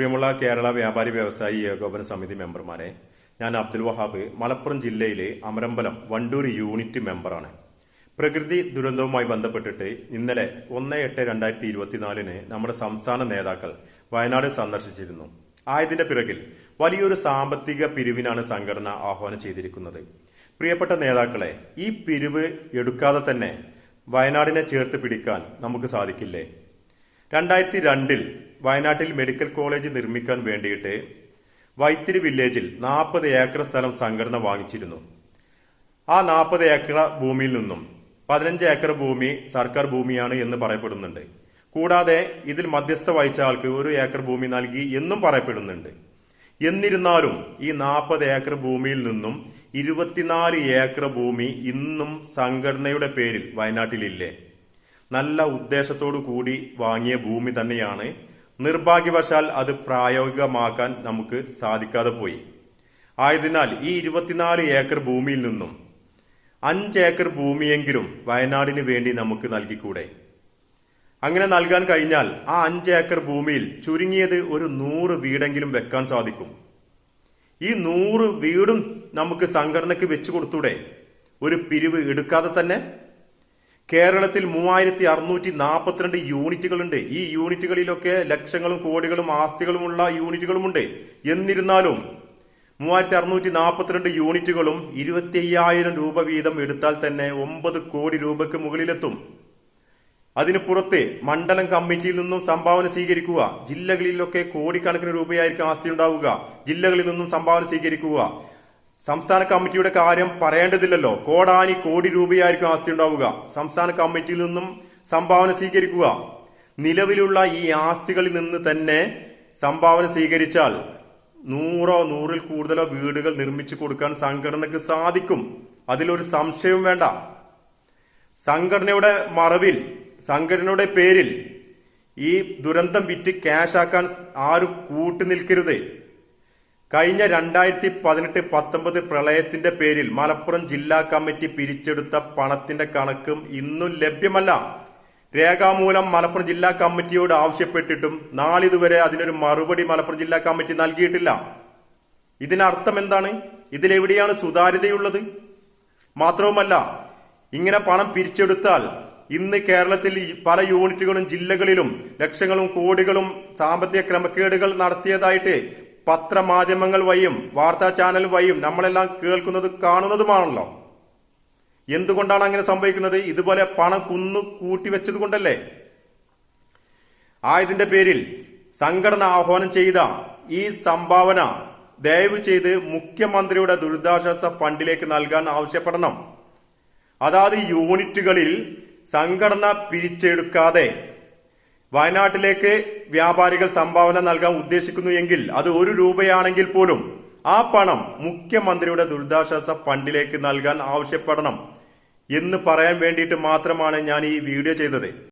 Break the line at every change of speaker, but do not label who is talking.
പ്രിയമുള്ള കേരള വ്യാപാരി വ്യവസായി ഏകോപന സമിതി മെമ്പർമാരെ ഞാൻ അബ്ദുൽ വഹാബ് മലപ്പുറം ജില്ലയിലെ അമരമ്പലം വണ്ടൂർ യൂണിറ്റ് മെമ്പറാണ് പ്രകൃതി ദുരന്തവുമായി ബന്ധപ്പെട്ടിട്ട് ഇന്നലെ ഒന്ന് എട്ട് രണ്ടായിരത്തി ഇരുപത്തിനാലിന് നമ്മുടെ സംസ്ഥാന നേതാക്കൾ വയനാട് സന്ദർശിച്ചിരുന്നു ആയതിൻ്റെ പിറകിൽ വലിയൊരു സാമ്പത്തിക പിരിവിനാണ് സംഘടന ആഹ്വാനം ചെയ്തിരിക്കുന്നത് പ്രിയപ്പെട്ട നേതാക്കളെ ഈ പിരിവ് എടുക്കാതെ തന്നെ വയനാടിനെ ചേർത്ത് പിടിക്കാൻ നമുക്ക് സാധിക്കില്ലേ രണ്ടായിരത്തി രണ്ടിൽ വയനാട്ടിൽ മെഡിക്കൽ കോളേജ് നിർമ്മിക്കാൻ വേണ്ടിയിട്ട് വൈത്തിരി വില്ലേജിൽ നാൽപ്പത് ഏക്കർ സ്ഥലം സംഘടന വാങ്ങിച്ചിരുന്നു ആ നാൽപ്പത് ഏക്കർ ഭൂമിയിൽ നിന്നും പതിനഞ്ച് ഏക്കർ ഭൂമി സർക്കാർ ഭൂമിയാണ് എന്ന് പറയപ്പെടുന്നുണ്ട് കൂടാതെ ഇതിൽ മധ്യസ്ഥ വഹിച്ച ആൾക്ക് ഒരു ഏക്കർ ഭൂമി നൽകി എന്നും പറയപ്പെടുന്നുണ്ട് എന്നിരുന്നാലും ഈ നാൽപ്പത് ഏക്കർ ഭൂമിയിൽ നിന്നും ഇരുപത്തിനാല് ഏക്കർ ഭൂമി ഇന്നും സംഘടനയുടെ പേരിൽ വയനാട്ടിലില്ലേ നല്ല ഉദ്ദേശത്തോടു കൂടി വാങ്ങിയ ഭൂമി തന്നെയാണ് നിർഭാഗ്യവശാൽ അത് പ്രായോഗികമാക്കാൻ നമുക്ക് സാധിക്കാതെ പോയി ആയതിനാൽ ഈ ഇരുപത്തിനാല് ഏക്കർ ഭൂമിയിൽ നിന്നും അഞ്ച് ഏക്കർ ഭൂമിയെങ്കിലും വയനാടിന് വേണ്ടി നമുക്ക് നൽകിക്കൂടെ അങ്ങനെ നൽകാൻ കഴിഞ്ഞാൽ ആ അഞ്ച് ഏക്കർ ഭൂമിയിൽ ചുരുങ്ങിയത് ഒരു നൂറ് വീടെങ്കിലും വെക്കാൻ സാധിക്കും ഈ നൂറ് വീടും നമുക്ക് സംഘടനയ്ക്ക് വെച്ചു കൊടുത്തൂടെ ഒരു പിരിവ് എടുക്കാതെ തന്നെ കേരളത്തിൽ മൂവായിരത്തി അറുന്നൂറ്റി നാൽപ്പത്തിരണ്ട് യൂണിറ്റുകളുണ്ട് ഈ യൂണിറ്റുകളിലൊക്കെ ലക്ഷങ്ങളും കോടികളും ആസ്തികളുമുള്ള യൂണിറ്റുകളുമുണ്ട് എന്നിരുന്നാലും മൂവായിരത്തി അറുന്നൂറ്റി നാൽപ്പത്തിരണ്ട് യൂണിറ്റുകളും ഇരുപത്തി അയ്യായിരം രൂപ വീതം എടുത്താൽ തന്നെ ഒമ്പത് കോടി രൂപയ്ക്ക് മുകളിലെത്തും അതിന് പുറത്ത് മണ്ഡലം കമ്മിറ്റിയിൽ നിന്നും സംഭാവന സ്വീകരിക്കുക ജില്ലകളിലൊക്കെ കോടിക്കണക്കിന് രൂപയായിരിക്കും ആസ്തി ഉണ്ടാവുക ജില്ലകളിൽ നിന്നും സംഭാവന സ്വീകരിക്കുക സംസ്ഥാന കമ്മിറ്റിയുടെ കാര്യം പറയേണ്ടതില്ലല്ലോ കോടാനി കോടി രൂപയായിരിക്കും ആസ്തി ഉണ്ടാവുക സംസ്ഥാന കമ്മിറ്റിയിൽ നിന്നും സംഭാവന സ്വീകരിക്കുക നിലവിലുള്ള ഈ ആസ്തികളിൽ നിന്ന് തന്നെ സംഭാവന സ്വീകരിച്ചാൽ നൂറോ നൂറിൽ കൂടുതലോ വീടുകൾ നിർമ്മിച്ചു കൊടുക്കാൻ സംഘടനയ്ക്ക് സാധിക്കും അതിലൊരു സംശയവും വേണ്ട സംഘടനയുടെ മറവിൽ സംഘടനയുടെ പേരിൽ ഈ ദുരന്തം വിറ്റ് ക്യാഷാക്കാൻ ആരും കൂട്ടുനിൽക്കരുതേ കഴിഞ്ഞ രണ്ടായിരത്തി പതിനെട്ട് പത്തൊമ്പത് പ്രളയത്തിന്റെ പേരിൽ മലപ്പുറം ജില്ലാ കമ്മിറ്റി പിരിച്ചെടുത്ത പണത്തിന്റെ കണക്കും ഇന്നും ലഭ്യമല്ല രേഖാമൂലം മലപ്പുറം ജില്ലാ കമ്മിറ്റിയോട് ആവശ്യപ്പെട്ടിട്ടും നാളിതുവരെ അതിനൊരു മറുപടി മലപ്പുറം ജില്ലാ കമ്മിറ്റി നൽകിയിട്ടില്ല ഇതിനർത്ഥം എന്താണ് ഇതിലെവിടെയാണ് സുതാര്യതയുള്ളത് മാത്രവുമല്ല ഇങ്ങനെ പണം പിരിച്ചെടുത്താൽ ഇന്ന് കേരളത്തിൽ പല യൂണിറ്റുകളും ജില്ലകളിലും ലക്ഷങ്ങളും കോടികളും സാമ്പത്തിക ക്രമക്കേടുകൾ നടത്തിയതായിട്ട് പത്രമാധ്യമങ്ങൾ വഴിയും വാർത്താ ചാനൽ വഴിയും നമ്മളെല്ലാം കേൾക്കുന്നത് കാണുന്നതുമാണല്ലോ എന്തുകൊണ്ടാണ് അങ്ങനെ സംഭവിക്കുന്നത് ഇതുപോലെ പണം കുന്നു കൂട്ടിവെച്ചത് കൊണ്ടല്ലേ ആയതിൻ്റെ പേരിൽ സംഘടന ആഹ്വാനം ചെയ്ത ഈ സംഭാവന ദയവ് ചെയ്ത് മുഖ്യമന്ത്രിയുടെ ദുരിതാശ്വാസ ഫണ്ടിലേക്ക് നൽകാൻ ആവശ്യപ്പെടണം അതാത് യൂണിറ്റുകളിൽ സംഘടന പിരിച്ചെടുക്കാതെ വയനാട്ടിലേക്ക് വ്യാപാരികൾ സംഭാവന നൽകാൻ ഉദ്ദേശിക്കുന്നു എങ്കിൽ അത് ഒരു രൂപയാണെങ്കിൽ പോലും ആ പണം മുഖ്യമന്ത്രിയുടെ ദുരിതാശ്വാസ ഫണ്ടിലേക്ക് നൽകാൻ ആവശ്യപ്പെടണം എന്ന് പറയാൻ വേണ്ടിയിട്ട് മാത്രമാണ് ഞാൻ ഈ വീഡിയോ ചെയ്തത്